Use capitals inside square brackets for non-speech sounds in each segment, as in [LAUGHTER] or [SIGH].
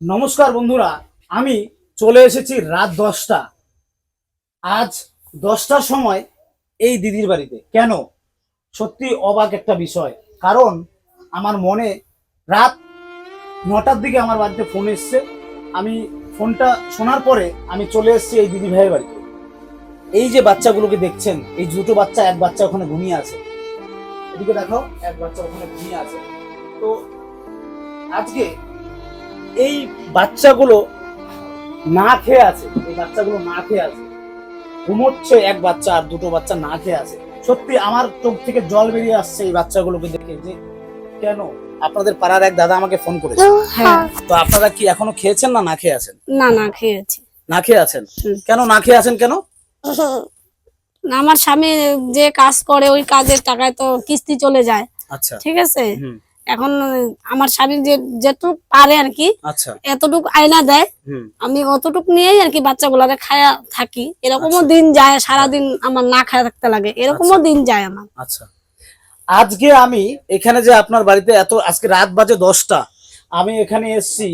নমস্কার বন্ধুরা, আমি চলে এসেছি রাত দশটা। আজ দশটার সময় এই দিদির বাড়িতে। কেন? সত্যি অবাক একটা বিষয়। কারণ আমার মনে রাত নটার দিকে আমার বাড়িতে ফোন এসছে। আমি ফোনটা শোনার পরে আমি চলে এসেছি এই দিদি ভাইয়ের বাড়িতে। এই যে বাচ্চাগুলোকে দেখছেন, এই দুটো বাচ্চা, এক বাচ্চা ওখানে ঘুমিয়ে আছে। এদিকে দেখো, এক বাচ্চা ওখানে ঘুমিয়ে আছে। তো আজকে এই বাচ্চাগুলো না খেয়ে আছে এই বাচ্চাগুলো না খেয়ে আছে। ঘুমোচ্ছে এক বাচ্চা আর দুটো বাচ্চা না খেয়ে আছে। সত্যি আমার চোখ থেকে জল বেরিয়ে আসছে এই বাচ্চাগুলোকে দেখে যে কেন? আপনাদের পাড়ার এক দাদা আমাকে ফোন করেছে। হ্যাঁ। তো আপনারা কি এখনও খেয়েছেন না না খেয়ে আছেন? না না খেয়েছি। না খেয়ে আছেন? কেন না খেয়ে আছেন কেন? আমার স্বামী যে কাজ করে ওই কাজের টাকায় তো কিস্তি চলে যায়। আচ্ছা। ঠিক আছে? এখন আমার স্বামী যে যেটুক পারে আর কি আচ্ছা। এতটুক আয়না দেয় আমি অতটুক নিয়েই আর কি বাচ্চাগুলারে খায়া থাকি। এরকমও আচ্ছা। দিন যায় সারাদিন আমার না খায়া থাকতে লাগে। এরকমও আচ্ছা। দিন যায় আমার। আচ্ছা। আজকে আমি এখানে যে আপনার বাড়িতে এত আজকে রাত বাজে দশটা আমি এখানে এসেছি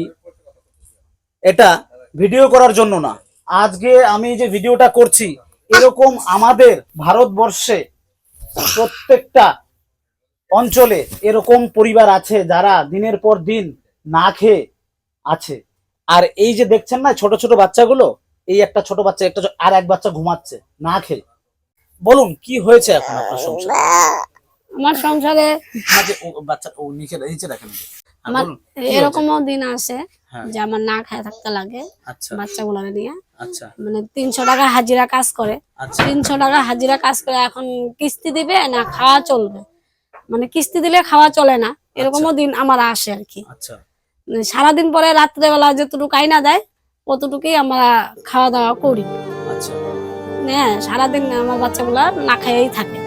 এটা ভিডিও করার জন্য না। আজকে আমি যে ভিডিওটা করছি এরকম আমাদের ভারতবর্ষে প্রত্যেকটা অঞ্চলে এরকম পরিবার আছে যারা দিনের পর দিন না খেয়ে আছে। আর এই যে দেখছেন না ছোট ছোট বাচ্চাগুলো এই একটা ছোট বাচ্চা একটা আর এক বাচ্চা ঘুমাচ্ছে না খেয়ে। বলুন কি হয়েছে এখন আপনার সংসারে? আমার সংসারে বাচ্চা ও নিচে নিচে রাখেন আমার? এরকমও দিন আসে হ্যাঁ। যে আমার না খায়া থাকতে লাগে আচ্ছা। বাচ্চাগুলারে নিয়ে। আচ্ছা। মানে তিনশো টাকা হাজিরা কাজ করে। আচ্ছা। তিনশো টাকা হাজিরা কাজ করে এখন কিস্তি দিবে না খাওয়া চলবে। মানে কিস্তি দিলে খাওয়া চলে না এরকমও দিন আমার আসে আর কি। আচ্ছা। মানে সারাদিন পরে রাত্রেবেলা যতটুকু আইনা দেয় ততটুকুই আমরা খাওয়া দাওয়া করি। আচ্ছা। হ্যাঁ সারাদিন আমার বাচ্চাগুলা না খাইয়েই থাকে।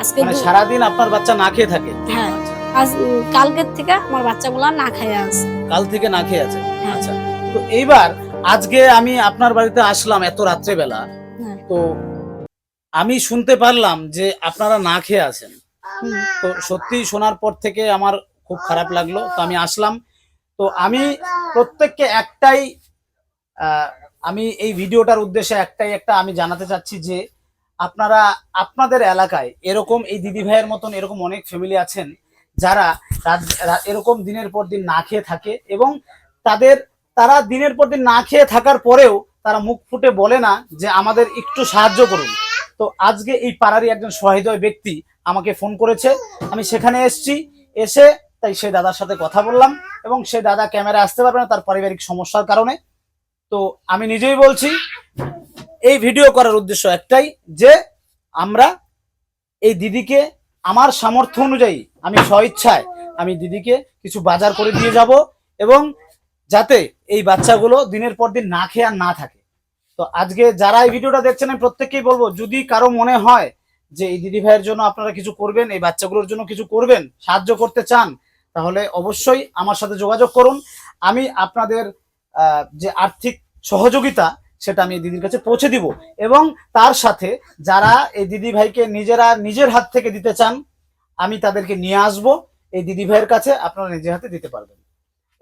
আজকে মানে সারাদিন আপনার বাচ্চা না খেয়ে থাকে? হ্যাঁ আচ্ছা, আজ কালকের থেকে আমার বাচ্চাগুলা না খাইয়ে আছে। কাল থেকে না খেয়ে আছে? হ্যাঁ। আচ্ছা। তো এইবার আজকে আমি আপনার বাড়িতে আসলাম এত রাত্রেবেলা। হ্যাঁ। তো আমি শুনতে পারলাম যে আপনারা না খেয়ে আছেন। তো সত্যি শোনার পর থেকে আমার খুব খারাপ লাগল। তো আমি আসলাম। তো আমি প্রত্যেককে একটাই আমি এই ভিডিওটার উদ্দেশ্যে একটাই একটা আমি জানাতে চাচ্ছি যে আপনারা আপনাদের এলাকায় এরকম এই দিদি ভাইয়ের মতন এরকম অনেক ফ্যামিলি আছেন যারা রাত- এরকম দিনের পর দিন না খেয়ে থাকে এবং তাদের তারা দিনের পর দিন না খেয়ে থাকার পরেও তারা মুখ ফুটে বলে না যে আমাদের একটু সাহায্য করুন। তো আজকে এই পাড়ারই একজন সহৃদয় ব্যক্তি আমাকে ফোন করেছে। আমি সেখানে এসেছি, এসে তাই সে দাদার সাথে কথা বললাম এবং সে দাদা ক্যামেরা আসতে পারবে না, তার পারিবারিক সমস্যার কারণে। তো আমি নিজেই বলছি, এই ভিডিও করার উদ্দেশ্য একটাই যে আমরা এই দিদিকে, আমার সামর্থ্য অনুযায়ী আমি স্বইচ্ছায় আমি দিদিকে কিছু বাজার করে দিয়ে যাব এবং যাতে এই বাচ্চাগুলো দিনের পর দিন না খেয়ে আর না থাকে। তো আজকে যারা এই ভিডিওটা দেখছেন, আমি প্রত্যেককেই বলব, যদি কারও মনে হয় যে এই দিদি ভাইয়ের জন্য আপনারা কিছু করবেন, এই বাচ্চাগুলোর জন্য কিছু করবেন, সাহায্য করতে চান, তাহলে অবশ্যই আমার সাথে যোগাযোগ করুন। আমি আপনাদের যে আর্থিক সহযোগিতা, সেটা আমি দিদির কাছে পৌঁছে দিব। এবং তার সাথে যারা এই দিদি ভাইকে নিজেরা নিজের হাত থেকে দিতে চান, আমি তাদেরকে নিয়ে আসব এই দিদি ভাইয়ের কাছে, আপনারা নিজের হাতে দিতে পারবেন।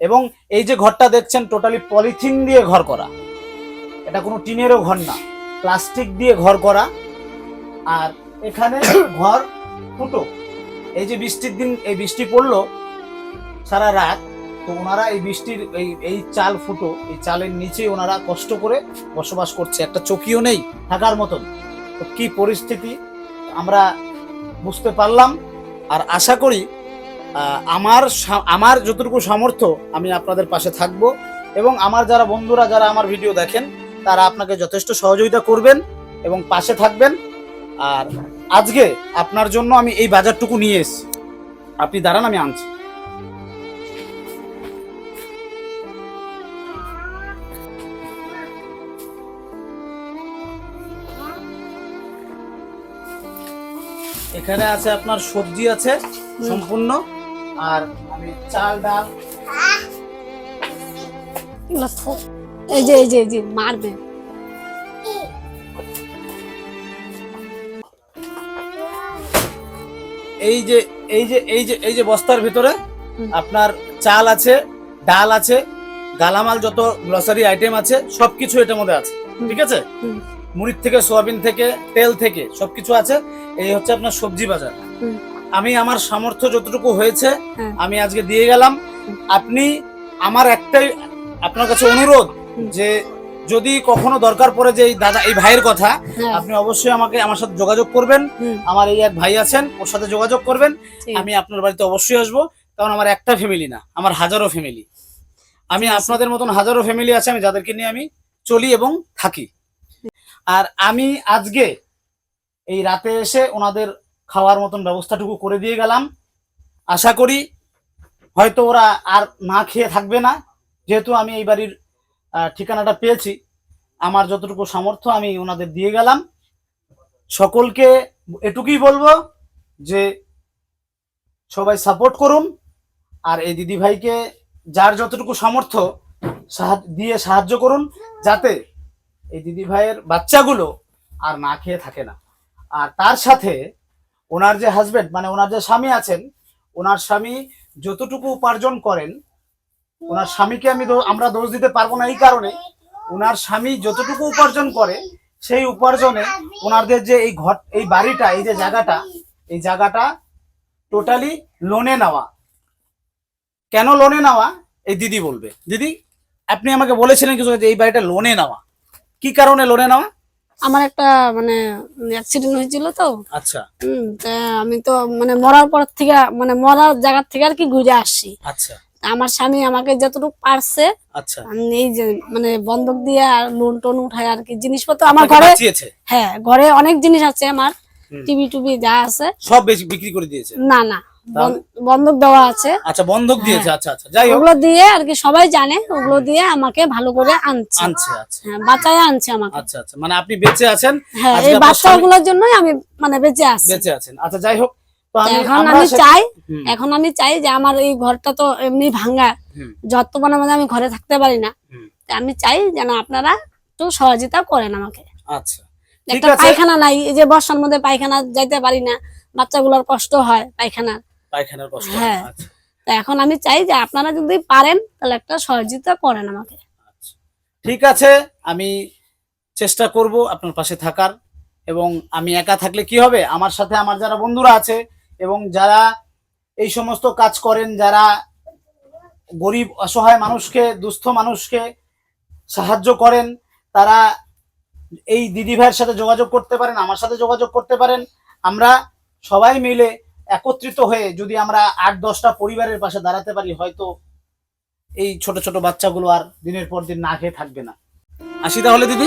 এবং এই যে ঘরটা দেখছেন টোটালি পলিথিন দিয়ে ঘর করা। এটা কোনো টিনেরও ঘর না। প্লাস্টিক দিয়ে ঘর করা। আর এখানে [COUGHS] ঘর ফুটো এই যে বৃষ্টির দিন এই বৃষ্টি পড়ল সারা রাত, তো ওনারা এই বৃষ্টির এই এই চাল ফুটো, এই চালের নিচে ওনারা কষ্ট করে বসবাস করছে। একটা চকিও নেই থাকার মতন। তো কি পরিস্থিতি আমরা বুঝতে পারলাম। আর আশা করি আমার আমার যতটুকু সামর্থ্য আমি আপনাদের পাশে থাকব। এবং আমার যারা বন্ধুরা, যারা আমার ভিডিও দেখেন তারা আপনাকে যথেষ্ট সহযোগিতা করবেন এবং পাশে থাকবেন। আর আজকে আপনার জন্য আমি এই বাজারটুকু নিয়ে এসেছি। আপনি দাঁড়ান আমি আনছি। এখানে আছে আপনার সবজি আছে সম্পূর্ণ। আর আমি চাল ডাল। এই যে এই যে এই যে মারবে। এই যে এই যে এই যে এই যে বস্তার ভিতরে আপনার চাল আছে ডাল আছে গালামাল যত গ্রসারি আইটেম আছে সবকিছু এটার মধ্যে আছে ঠিক আছে? মুড়ির থেকে সোয়াবিন থেকে তেল থেকে সবকিছু আছে এই হচ্ছে আপনার সবজি বাজার। আমি আমার সামর্থ্য যতটুকু হয়েছে হ্যাঁ। আমি আজকে দিয়ে গেলাম। আপনি আমার একটাই আপনার কাছে অনুরোধ। যে যদি কখনো দরকার পড়ে যে এই দাদা এই ভাইয়ের কথা হ্যাঁ। আপনি অবশ্যই আমাকে আমার সাথে যোগাযোগ করবেন। আমার এই এক ভাই আছেন ওর সাথে যোগাযোগ করবেন। আমি আপনার বাড়িতে অবশ্যই আসব। কারণ আমার একটা ফ্যামিলি না আমার হাজারো ফ্যামিলি আমি আপনাদের মতন হাজারো ফ্যামিলি আছে আমি যাদেরকে নিয়ে আমি চলি এবং থাকি। আর আমি আজকে এই রাতে এসে ওনাদের খাওয়ার মতন ব্যবস্থাটুকু করে দিয়ে গেলাম। আশা করি হয়তো ওরা আর না খেয়ে থাকবে না। যেহেতু আমি এই বাড়ির ঠিকানাটা পেয়েছি। আমার যতটুকু সামর্থ্য, আমি ওনাদের দিয়ে গেলাম। সকলকে এটুকুই বলব যে, সবাই সাপোর্ট করুন। আর এই দিদি ভাইকে যার যতটুকু সামর্থ্য দিয়ে সাহায্য করুন, যাতে এই দিদি ভাইয়ের বাচ্চাগুলো আর না খেয়ে থাকে না। আর তার সাথে ওনার যে হাজবেন্ড মানে ওনার যে স্বামী আছেন, ওনার স্বামী যতটুকু উপার্জন করেন ওনার স্বামীকে আমি আমরা দোষ দিতে পারব না এই কারণে। ওনার স্বামী যতটুকু উপার্জন করে সেই উপার্জনে ওনাদের যে এই ঘর এই বাড়িটা এই যে জায়গাটা এই জায়গাটা টোটালি লোনে নেওয়া। কেন লোনে নেওয়া? এই দিদি বলবে। দিদি আপনি আমাকে বলেছিলেন কিছু যে এই বাড়িটা লোনে নেওয়া। কি কারণে লোনে নেওয়া? আমার একটা মানে অ্যাক্সিডেন্ট হয়েছিল তো। আচ্ছা। হুম আমি তো মানে মরার পর থেকে মানে মরার জায়গার থেকে আর কি ঘুরে আসছি আচ্ছা। আমার স্বামী আমাকে যতটুকু পারছে আচ্ছা। এই যে মানে বন্ধক দিয়ে আর লোন টোন উঠায় আর কি জিনিসপত্র আমার ঘরে হ্যাঁ ঘরে অনেক জিনিস আছে আমার টিভি টুবি যা আছে। সব বেশি বিক্রি করে দিয়েছে? না না বন- বন্ধক দেওয়া আছে। আচ্ছা বন্ধক দিয়েছে হ্যাঁ। আচ্ছা আচ্ছা যাই ওগুলো দিয়ে আর কি সবাই জানে ওগুলো দিয়ে আমাকে ভালো করে আনছে। আনছে আচ্ছা। হ্যাঁ বাঁচায় আনছে আমাকে। আচ্ছা আচ্ছা মানে আপনি বেঁচে আছেন? হ্যাঁ এই বাচ্চাগুলোর জন্যই আমি মানে বেঁচে আছি। বেঁচে আছেন। আচ্ছা যাই হোক এখন আমি চাই এখন আমি চাই যে আমার এই ঘরটা তো এমনি ভাঙ্গা। হুম, যতক্ষণের মধ্যে আমি ঘরে থাকতে পারি না। আমি চাই যেন আপনারা একটু সহযোগিতা করেন আমাকে। আচ্ছা। একটা পায়খানা নাই এই যে বর্ষার মধ্যে পায়খানা যাইতে পারি না বাচ্চাগুলোর কষ্ট হয় পায়খানা পায়খানার কষ্ট হ্যাঁ। আচ্ছা। তা এখন আমি চাই যে আপনারা যদি পারেন তাহলে একটা সহযোগিতা করেন আমাকে। আচ্ছা। ঠিক আছে আমি চেষ্টা করব আপনার পাশে থাকার। এবং আমি একা থাকলে কি হবে? আমার সাথে আমার যারা বন্ধুরা আছে এবং যারা এই সমস্ত কাজ করেন, যারা গরিব, অসহায় মানুষকে, দুস্থ মানুষকে সাহায্য করেন, তারা এই দিদি ভাইয়ের সাথে যোগাযোগ করতে পারেন, আমার সাথে যোগাযোগ করতে পারেন, আমরা সবাই মিলে একত্রিত হয়ে যদি আমরা আট, দশটা পরিবারের পাশে দাঁড়াতে পারি, হয়তো এই ছোট ছোট বাচ্চাগুলো আর দিনের পর দিন না খেয়ে থাকবে না। আসি তাহলে দিদি।